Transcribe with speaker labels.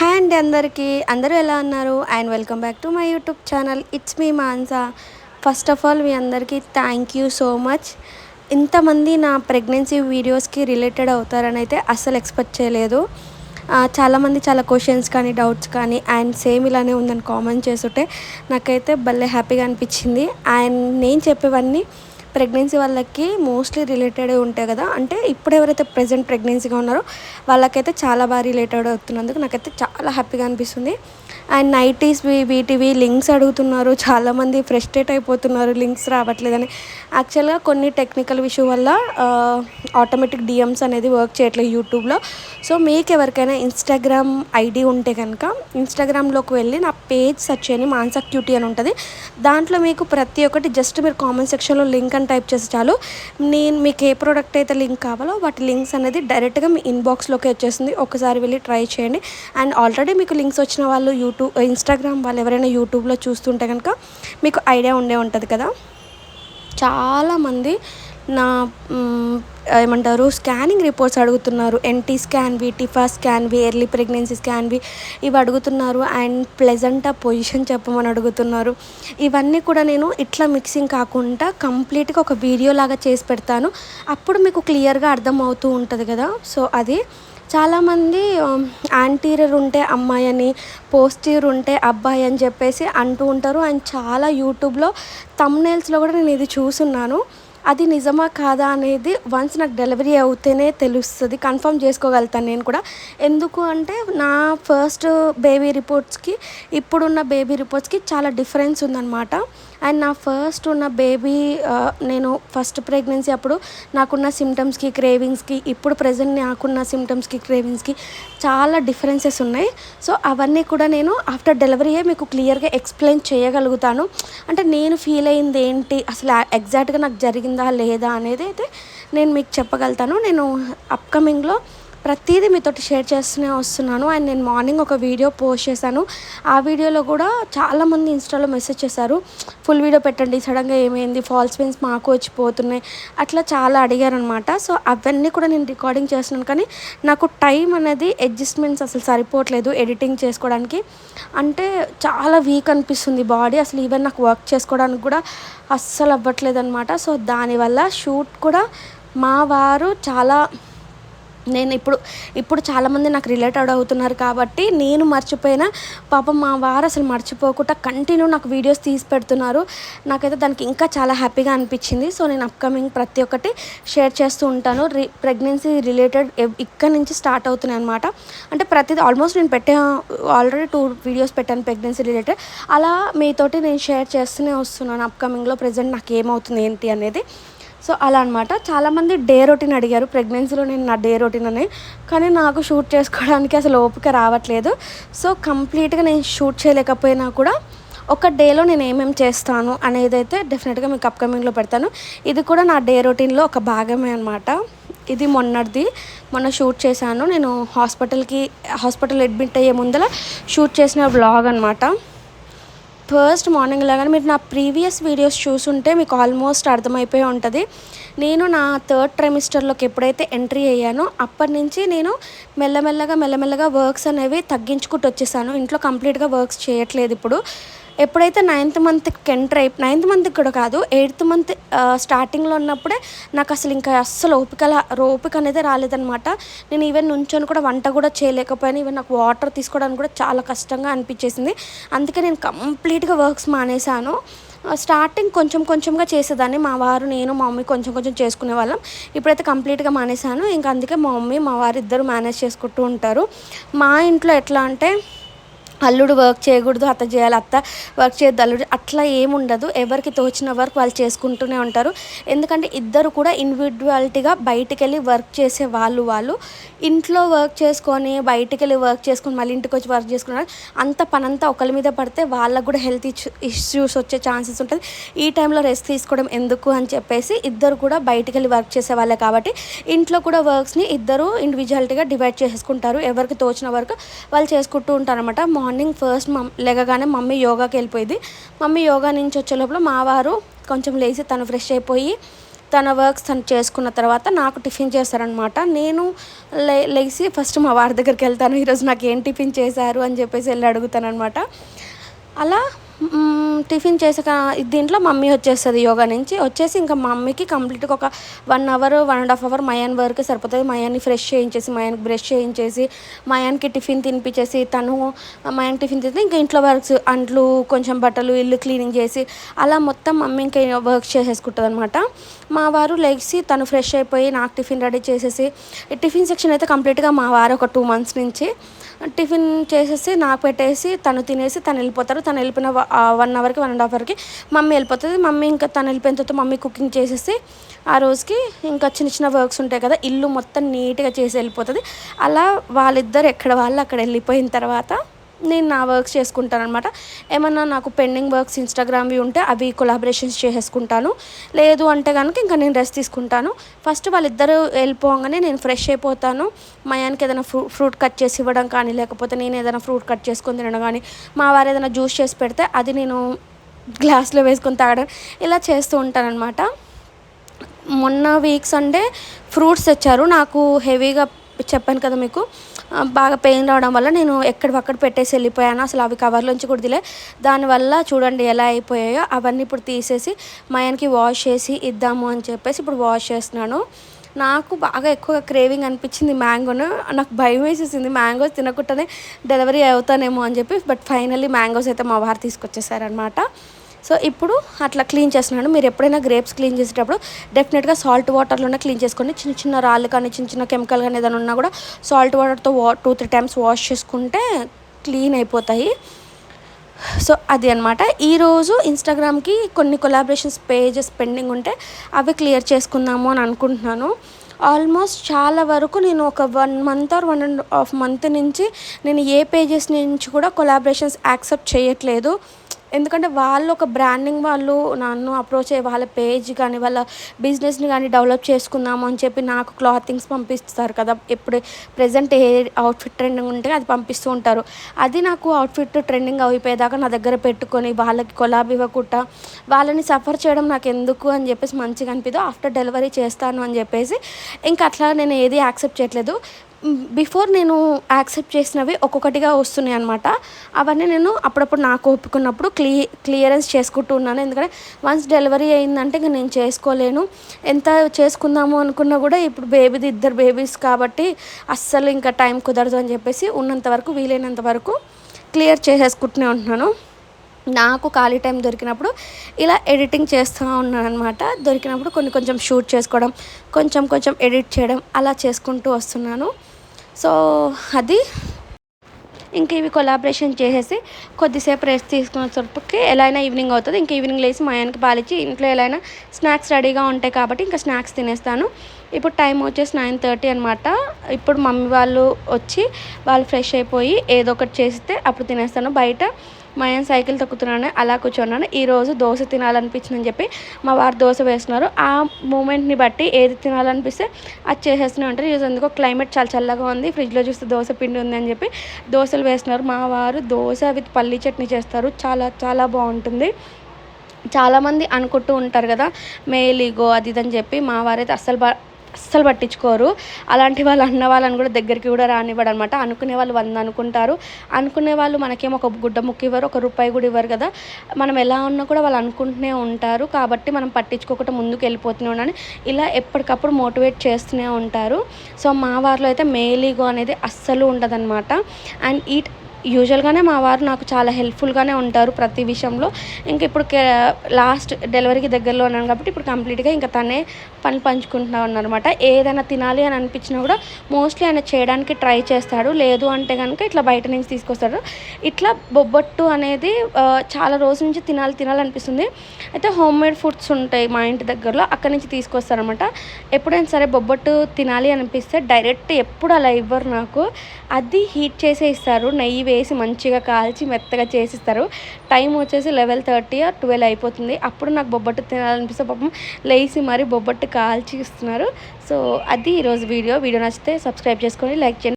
Speaker 1: Hi అండి అందరికీ. అందరూ ఎలా ఉన్నారు? And welcome back to my YouTube channel. It's me Mansa first of all మీ అందరికీ థ్యాంక్ యూ సో మచ్ ఇంతమంది నా ప్రెగ్నెన్సీ వీడియోస్కి రిలేటెడ్ అవుతారని అయితే అస్సలు ఎక్స్పెక్ట్ చేయలేదు. చాలామంది చాలా క్వశ్చన్స్ కానీ డౌట్స్ కానీ అండ్ సేమ్ ఇలానే ఉందని కామెంట్ చేస్తుంటే నాకైతే భలే హ్యాపీగా అనిపించింది. అండ్ నేను చెప్పేవన్నీ ప్రెగ్నెన్సీ వాళ్ళకి మోస్ట్లీ రిలేటెడ్ ఉంటాయి కదా. అంటే ఇప్పుడు ఎవరైతే ప్రజెంట్ ప్రెగ్నెన్సీగా ఉన్నారో వాళ్ళకైతే చాలా బాగా రిలేటెడ్ అవుతున్నందుకు నాకైతే చాలా హ్యాపీగా అనిపిస్తుంది. అండ్ నైటీస్ వీటివి లింక్స్ అడుగుతున్నారు. చాలామంది ఫ్రస్ట్రేట్ అయిపోతున్నారు. లింక్స్ రావట్లేదని. యాక్చువల్గా కొన్ని టెక్నికల్ ఇష్యూ వల్ల ఆటోమేటిక్ డిఎమ్స్ అనేది వర్క్ చేయట్లేదు యూట్యూబ్లో సో మీకు ఎవరికైనా ఇన్స్టాగ్రామ్ ఐడి ఉంటే కనుక ఇన్స్టాగ్రామ్లోకి వెళ్ళి నా పేజ్ సెర్చ్ చేయని మాన్సా క్యూటీ అని ఉంటుంది. దాంట్లో మీకు ప్రతి ఒక్కటి జస్ట్ మీరు కామెంట్ సెక్షన్లో లింక్ అని టైప్ చేసి చాలు. నేను మీకు ఏ ప్రోడక్ట్ అయితే లింక్ కావాలో వాటి లింక్స్ అనేది డైరెక్ట్గా మీ ఇన్బాక్స్లోకి వచ్చేస్తుంది. ఒకసారి వెళ్ళి ట్రై చేయండి. అండ్ ఆల్రెడీ మీకు లింక్స్ వచ్చిన వాళ్ళు యూట్యూబ్ ఇన్స్టాగ్రామ్ వాళ్ళు ఎవరైనా యూట్యూబ్లో చూస్తుంటే కనుక మీకు ఐడియా ఉండే ఉంటుంది కదా. చాలామంది నా ఏమంటారు స్కానింగ్ రిపోర్ట్స్ అడుగుతున్నారు. ఎన్టీ స్కాన్వి టిఫా స్కాన్వి ఎర్లీ ప్రెగ్నెన్సీ స్కాన్వి ఇవి అడుగుతున్నారు అండ్ ప్లెజెంటా పొజిషన్ చెప్పమని అడుగుతున్నారు. ఇవన్నీ కూడా నేను ఇట్లా మిక్సింగ్ కాకుండా కంప్లీట్గా ఒక వీడియో లాగా చేసి పెడతాను. అప్పుడు మీకు క్లియర్గా అర్థమవుతూ ఉంటుంది కదా. సో అది చాలామంది యాంటీరియర్ ఉంటే అమ్మాయి అని పోస్టీర్ ఉంటే అబ్బాయి అని చెప్పేసి అంటూ ఉంటారు. అండ్ చాలా యూట్యూబ్లో తమ్నేల్స్లో కూడా నేను ఇది చూసున్నాను అది నిజమా కాదా అనేది వన్స్ నాకు డెలివరీ అవుతేనే తెలుస్తుంది. కన్ఫర్మ్ చేసుకోగలుగుతాను నేను కూడా. ఎందుకు అంటే నా ఫస్ట్ బేబీ రిపోర్ట్స్కి ఇప్పుడున్న బేబీ రిపోర్ట్స్కి చాలా డిఫరెన్స్ ఉందన్నమాట. అండ్ నా ఫస్ట్ ఉన్న బేబీ నేను ఫస్ట్ ప్రెగ్నెన్సీ అప్పుడు నాకున్న సిమ్టమ్స్కి క్రేవింగ్స్కి ఇప్పుడు ప్రజెంట్ నాకున్న సిమ్టమ్స్కి క్రేవింగ్స్కి చాలా డిఫరెన్సెస్ ఉన్నాయి. సో అవన్నీ కూడా నేను ఆఫ్టర్ డెలివరీయే మీకు క్లియర్గా ఎక్స్ప్లెయిన్ చేయగలుగుతాను. అంటే నేను ఫీల్ అయింది ఏంటి? అసలు ఎగ్జాక్ట్గా నాకు జరిగింది లేదా అనేది అయితే నేను మీకు చెప్పగలుగుతాను. నేను అప్కమింగ్లో ప్రతిదీ మీతోటి షేర్ చేస్తూనే వస్తున్నాను. అండ్ నేను మార్నింగ్ ఒక వీడియో పోస్ట్ చేశాను. ఆ వీడియోలో కూడా చాలామంది ఇన్స్టాలో మెసేజ్ చేశారు. ఫుల్ వీడియో పెట్టండి సడన్గా ఏమైంది? ఫాల్స్ పెయిన్స్ మాకు వచ్చిపోతున్నాయి. అట్లా చాలా అడిగారనమాట. సో అవన్నీ కూడా నేను రికార్డింగ్ చేస్తున్నాను. కానీ నాకు టైం అనేది అడ్జస్ట్మెంట్స్ అసలు సరిపోవట్లేదు ఎడిటింగ్ చేసుకోవడానికి. అంటే చాలా వీక్ అనిపిస్తుంది బాడీ. అసలు ఈవెన్ నాకు వర్క్ చేసుకోవడానికి కూడా అస్సలు అవ్వట్లేదు అనమాట సో దానివల్ల షూట్ కూడా మా వారు చాలా నేను ఇప్పుడు ఇప్పుడు చాలామంది నాకు రిలేటెడ్ అవుతున్నారు కాబట్టి నేను మర్చిపోయిన. పాపం మా వారు అసలు మర్చిపోకుండా కంటిన్యూ నాకు వీడియోస్ తీసి పెడుతున్నారు. నాకైతే దానికి ఇంకా చాలా హ్యాపీగా అనిపించింది. సో నేను అప్కమింగ్ ప్రతి ఒక్కటి షేర్ చేస్తూ ఉంటాను. రి ప్రెగ్నెన్సీ రిలేటెడ్ ఇక్కడ నుంచి స్టార్ట్ అవుతున్నాయి అనమాట అంటే ప్రతిదీ ఆల్మోస్ట్ నేను పెట్టే ఆల్రెడీ టూ వీడియోస్ పెట్టాను ప్రెగ్నెన్సీ రిలేటెడ్ అలా మీతోటి నేను షేర్ చేస్తూనే వస్తున్నాను. అప్కమింగ్లో ప్రజెంట్ నాకు ఏమవుతుంది ఏంటి అనేది. సో అలా అనమాట చాలామంది డే రొటీన్ అడిగారు. ప్రెగ్నెన్సీలో నేను నా డే రొటీన్ అని. కానీ నాకు షూట్ చేసుకోవడానికి అసలు ఓపిక రావట్లేదు. సో కంప్లీట్గా నేను షూట్ చేయలేకపోయినా కూడా ఒక డేలో నేను ఏమేమి చేస్తాను అనేది అయితే డెఫినెట్గా మీకు అప్కమింగ్లో పెడతాను. ఇది కూడా నా డే రొటీన్లో ఒక భాగమే అనమాట ఇది మొన్నటిది. మొన్న షూట్ చేశాను. నేను హాస్పిటల్కి హాస్పిటల్ అడ్మిట్ అయ్యే ముందర షూట్ చేసిన వ్లాగ్ అనమాట ఫస్ట్ మార్నింగ్ లాగానే మీరు నా ప్రీవియస్ వీడియోస్ చూసుంటే మీకు ఆల్మోస్ట్ అర్థమైపోయి ఉంటుంది. నేను నా థర్డ్ ట్రైమిస్టర్లోకి ఎప్పుడైతే ఎంట్రీ అయ్యానో అప్పటి నుంచి నేను మెల్లమెల్లగా మెల్లమెల్లగా వర్క్స్ అనేవి తగ్గించుకుంటూ వచ్చేసాను. ఇంట్లో కంప్లీట్గా వర్క్స్ చేయట్లేదు ఇప్పుడు. ఎప్పుడైతే నైన్త్ మంత్కి ఎంటర్ అయి నైన్త్ మంత్కి కూడా కాదు ఎయిత్ మంత్ స్టార్టింగ్లో ఉన్నప్పుడే నాకు అసలు ఇంకా అస్సలు ఓపిక ఓపిక అనేది రాలేదనమాట నేను ఈవెన్ నుంచొని కూడా వంట కూడా చేయలేకపోయాను. ఈవెన్ నాకు వాటర్ తీసుకోవడానికి కూడా చాలా కష్టంగా అనిపించేసింది. అందుకే నేను కంప్లీట్గా వర్క్స్ మానేశాను. స్టార్టింగ్ కొంచెం కొంచెంగా చేసేదాన్ని. మా వారు నేను మా మమ్మీ కొంచెం కొంచెం చేసుకునే వాళ్ళం. ఇప్పుడైతే కంప్లీట్గా మానేశాను. ఇంకా అందుకే మా మమ్మీ మా వారు ఇద్దరు మేనేజ్ చేసుకుంటూ ఉంటారు. మా ఇంట్లో ఎట్లా అంటే అల్లుడు వర్క్ చేయకూడదు అత్త చేయాలి అత్త వర్క్ చేయొద్దు అల్లుడు అట్లా ఏముండదు ఎవరికి తోచిన వర్క్ వాళ్ళు చేసుకుంటూనే ఉంటారు. ఎందుకంటే ఇద్దరు కూడా ఇండివిజువాలిటీగా బయటికి వెళ్ళి వర్క్ చేసే వాళ్ళు వాళ్ళు. ఇంట్లో వర్క్ చేసుకొని బయటికి వెళ్ళి వర్క్ చేసుకొని మళ్ళీ ఇంటికి వచ్చి వర్క్ చేసుకున్నారు. అంత పనంతా ఒకరి మీద పడితే వాళ్ళకు కూడా హెల్త్ ఇష్యూస్ వచ్చే ఛాన్సెస్ ఉంటుంది. ఈ టైంలో రెస్ట్ తీసుకోవడం ఎందుకు అని చెప్పేసి ఇద్దరు కూడా బయటికి వెళ్ళి వర్క్ చేసే వాళ్ళే కాబట్టి ఇంట్లో కూడా వర్క్స్ని ఇద్దరు ఇండివిజువాలిటీగా డివైడ్ చేసుకుంటారు. ఎవరికి తోచిన వర్క్ వాళ్ళు చేసుకుంటూ ఉంటారు అనమాట మార్నింగ్ ఫస్ట్ మమ్ లేగగానే మమ్మీ యోగాకి వెళ్ళిపోయింది. మమ్మీ యోగా నుంచి వచ్చే లోపల మా వారు కొంచెం లేచి తను ఫ్రెష్ అయిపోయి తన వర్క్స్ తను చేసుకున్న తర్వాత నాకు టిఫిన్ చేస్తారనమాట నేను లే లేచి ఫస్ట్ మా వారి దగ్గరికి వెళ్తాను. ఈరోజు నాకు ఏం టిఫిన్ చేశారు అని చెప్పేసి వెళ్ళి అడుగుతాను అనమాట అలా టిఫిన్ చేసాక దీంట్లో మమ్మీ వచ్చేస్తుంది యోగా నుంచి. వచ్చేసి ఇంకా మమ్మీకి కంప్లీట్గా ఒక one hour one and half hour Mayan వరకు సరిపోతుంది. మయాన్ని ఫ్రెష్ చేయించేసి మయానికి బ్రష్ చేయించేసి మయానికి టిఫిన్ తినిపించేసి తను మయాన్ టిఫిన్ తింటే ఇంకా ఇంట్లో వర్క్స్ అంట్లు కొంచెం బట్టలు ఇల్లు క్లీనింగ్ చేసి అలా మొత్తం మమ్మీ ఇంకా వర్క్ చేసేసుకుంటుంది అనమాట మా వారు లెగ్సి తను ఫ్రెష్ అయిపోయి నాకు టిఫిన్ రెడీ చేసేసి టిఫిన్ సెక్షన్ అయితే కంప్లీట్గా మా వారు ఒక టూ మంత్స్ నుంచి టిఫిన్ చేసేసి నాకు పెట్టేసి తను తినేసి తను వెళ్ళిపోతారు. తను వెళ్ళిపోయిన వన్ అవర్కి వన్ అండ్ హాఫ్ అవర్కి మమ్మీ వెళ్ళిపోతుంది. మమ్మీ ఇంకా తను వెళ్ళిపోయిన తర్వాత మమ్మీ కుకింగ్ చేసేసి ఆ రోజుకి ఇంకా చిన్న చిన్న వర్క్స్ ఉంటాయి కదా ఇల్లు మొత్తం నీట్గా చేసి వెళ్ళిపోతుంది. అలా వాళ్ళిద్దరు ఎక్కడ వాళ్ళు అక్కడ వెళ్ళిపోయిన తర్వాత నేను నా వర్క్స్ చేసుకుంటాను అనమాట ఏమన్నా నాకు పెండింగ్ వర్క్స్ ఇన్స్టాగ్రామ్వి ఉంటే అవి కొలాబరేషన్స్ చేసేసుకుంటాను. లేదు అంటే కనుక ఇంకా నేను రెస్ట్ తీసుకుంటాను. ఫస్ట్ వాళ్ళిద్దరూ వెళ్ళిపోగానే నేను ఫ్రెష్ అయిపోతాను. మయానికి ఏదైనా ఫ్రూ ఫ్రూట్ కట్ చేసి ఇవ్వడం కానీ లేకపోతే నేను ఏదైనా ఫ్రూట్ కట్ చేసుకొని తినడం కానీ మా వారు ఏదైనా జ్యూస్ చేసి పెడితే అది నేను గ్లాస్లో వేసుకొని తాగడం ఇలా చేస్తూ ఉంటానన్నమాట. మొన్న వీక్స్ అంటే ఫ్రూట్స్ తెచ్చారు. నాకు హెవీగా చెప్పాను కదా మీకు. బాగా పెయిన్ రావడం వల్ల నేను ఎక్కడికక్కడ పెట్టేసి వెళ్ళిపోయాను. అసలు అవి కవర్లోంచి కూడా దిలే దానివల్ల చూడండి ఎలా అయిపోయాయో అవన్నీ ఇప్పుడు తీసేసి మయానికి వాష్ చేసి ఇద్దాము అని చెప్పేసి ఇప్పుడు వాష్ చేస్తున్నాను. నాకు బాగా ఎక్కువగా క్రేవింగ్ అనిపించింది మ్యాంగోను. నాకు భయం వేసేసింది. మ్యాంగోస్ తినకుండానే డెలివరీ అవుతానేమో అని చెప్పి బట్ ఫైనల్లీ మ్యాంగోస్ అయితే మా వారు తీసుకొచ్చేసారనమాట సో ఇప్పుడు అట్లా క్లీన్ చేస్తున్నాను మీరు ఎప్పుడైనా గ్రేప్స్ క్లీన్ చేసేటప్పుడు డెఫినెట్గా సాల్ట్ వాటర్లోనే క్లీన్ చేసుకొని చిన్న చిన్న రాళ్ళు కానీ చిన్న చిన్న కెమికల్ కానీ ఏదైనా ఉన్నా కూడా సాల్ట్ వాటర్తో వా టూ త్రీ టైమ్స్ వాష్ చేసుకుంటే క్లీన్ అయిపోతాయి. సో అది అనమాట ఈరోజు ఇన్స్టాగ్రామ్కి కొన్ని కొలాబరేషన్స్ పేజెస్ పెండింగ్ ఉంటే అవి క్లియర్ చేసుకుందాము అని అనుకుంటున్నాను. ఆల్మోస్ట్ చాలా వరకు నేను ఒక one month or one and half month నుంచి నేను ఏ పేజెస్ నుంచి కూడా కొలాబరేషన్స్ యాక్సెప్ట్ చేయట్లేదు. ఎందుకంటే వాళ్ళు ఒక బ్రాండింగ్ వాళ్ళు నన్ను అప్రోచ్ అయ్యే వాళ్ళ పేజ్ కానీ వాళ్ళ బిజినెస్ని కానీ డెవలప్ చేసుకుందాము అని చెప్పి నాకు క్లాతింగ్స్ పంపిస్తారు కదా. ఎప్పుడు ప్రజెంట్ ఏ అవుట్ఫిట్ ట్రెండింగ్ ఉంటే అది పంపిస్తూ ఉంటారు. అది నాకు అవుట్ఫిట్ ట్రెండింగ్ అయిపోయేదాకా నా దగ్గర పెట్టుకొని వాళ్ళకి కొలాబ్ ఇవ్వకుండా వాళ్ళని సఫర్ చేయడం నాకు ఎందుకు అని చెప్పేసి మంచిగా అనిపిదో. ఆఫ్టర్ డెలివరీ చేస్తాను అని చెప్పేసి ఇంకా అట్లా నేను ఏది యాక్సెప్ట్ చేయట్లేదు. బిఫోర్ నేను యాక్సెప్ట్ చేసినవి ఒక్కొక్కటిగా వస్తున్నాయి అనమాట అవన్నీ నేను అప్పుడప్పుడు నాకు ఒప్పుకున్నప్పుడు క్లీ క్లియరెన్స్ చేసుకుంటూ ఉన్నాను. ఎందుకంటే వన్స్ డెలివరీ అయిందంటే ఇంకా నేను చేసుకోలేను. ఎంత చేసుకుందాము అనుకున్నా కూడా ఇప్పుడు బేబీది ఇద్దరు బేబీస్ కాబట్టి అస్సలు ఇంకా టైం కుదరదు అని చెప్పేసి ఉన్నంత వరకు వీలైనంత వరకు క్లియర్ చేసేసుకుంటూనే ఉంటున్నాను. నాకు ఖాళీ టైం దొరికినప్పుడు ఇలా ఎడిటింగ్ చేస్తూ ఉన్నాను అనమాట దొరికినప్పుడు కొన్ని కొంచెం షూట్ చేసుకోవడం కొంచెం కొంచెం ఎడిట్ చేయడం అలా చేసుకుంటూ వస్తున్నాను. సో అది ఇంక ఇవి కొలాబరేషన్ చేసేసి కొద్దిసేపు రెస్ట్ తీసుకునేసరికి ఎలా అయినా ఈవినింగ్ అవుతుంది. ఇంక ఈవినింగ్ లేచి మా ఆయనకి పాలిచ్చి ఇంట్లో ఎలా అయినా స్నాక్స్ రెడీగా ఉంటాయి కాబట్టి ఇంకా స్నాక్స్ తినేస్తాను. ఇప్పుడు టైం వచ్చేసి నైన్ థర్టీ అనమాట ఇప్పుడు మమ్మీ వాళ్ళు వచ్చి వాళ్ళు ఫ్రెష్ అయిపోయి ఏదో ఒకటి చేస్తే అప్పుడు తినేస్తాను. బయట మా ఆయన సైకిల్ తొక్కుతున్నాను అలా కూర్చున్నాను. ఈరోజు దోశ తినాలనిపించిందని చెప్పి మా వారు దోశ వేస్తున్నారు. ఆ మూమెంట్ని బట్టి ఏది తినాలనిపిస్తే అది చేసేస్తూనే ఉంటారు. ఈరోజు ఎందుకో క్లైమేట్ చాలా చల్లగా ఉంది. ఫ్రిడ్జ్లో చూస్తే దోశ పిండి ఉంది అని చెప్పి దోశలు వేస్తున్నారు. మా వారు దోశ విత్ పల్లీ చట్నీ చేస్తారు. చాలా చాలా బాగుంటుంది. చాలామంది అనుకుంటూ ఉంటారు కదా మేలిగో అది ఇదని చెప్పి. మా వారైతే అస్సలు బా అస్సలు పట్టించుకోరు. అలాంటి వాళ్ళు అన్న వాళ్ళని కూడా దగ్గరికి కూడా రానివ్వడు అనమాట అనుకునే వాళ్ళు వంద అనుకుంటారు. అనుకునే వాళ్ళు మనకేమో ఒక గుడ్డ ముక్క ఇవ్వరు ఒక రూపాయి కూడా ఇవ్వరు కదా. మనం ఎలా ఉన్నా కూడా వాళ్ళు అనుకుంటూనే ఉంటారు. కాబట్టి మనం పట్టించుకోకుండా ముందుకు వెళ్ళిపోతూనే ఉన్నాను ఇలా ఎప్పటికప్పుడు మోటివేట్ చేస్తూనే ఉంటారు. సో మా వారిలో అయితే మేలీగో అనేది అస్సలు ఉండదన్నమాట అండ్ ఈట్ యూజువల్గానే మా వారు నాకు చాలా హెల్ప్ఫుల్గానే ఉంటారు ప్రతి విషయంలో. ఇంక ఇప్పుడు లాస్ట్ డెలివరీకి దగ్గరలో ఉన్నాను కాబట్టి ఇప్పుడు కంప్లీట్గా ఇంకా తనే పని పంచుకుంటున్నా ఉన్నారనమాట ఏదైనా తినాలి అని అనిపించినా కూడా మోస్ట్లీ ఆయన చేయడానికి ట్రై చేస్తాడు. లేదు అంటే కనుక ఇట్లా బయట నుంచి తీసుకొస్తాడు. ఇట్లా బొబ్బట్టు అనేది చాలా రోజుల నుంచి తినాలి తినాలనిపిస్తుంది అయితే హోమ్ మేడ్ ఫుడ్స్ ఉంటాయి మా ఇంటి దగ్గరలో అక్కడి నుంచి తీసుకొస్తారనమాట ఎప్పుడైనా సరే బొబ్బట్టు తినాలి అనిపిస్తే డైరెక్ట్ ఎప్పుడు అలా ఇవ్వరు నాకు. అది హీట్ చేసే ఇస్తారు నెయ్యి వేసి మంచిగా కాల్చి మెత్తగా చేసిస్తారు. టైం వచ్చేసి లెవెల్ థర్టీ ఆర్ ట్వెల్వ్ అయిపోతుంది. అప్పుడు నాకు బొబ్బట్టు తినాలనిపిస్తే పాపం లేచి మరి బొబ్బట్టు కాల్చి ఇస్తున్నారు. సో అది ఈరోజు వీడియో. వీడియో నచ్చితే సబ్స్క్రైబ్ చేసుకొని లైక్ చేయండి.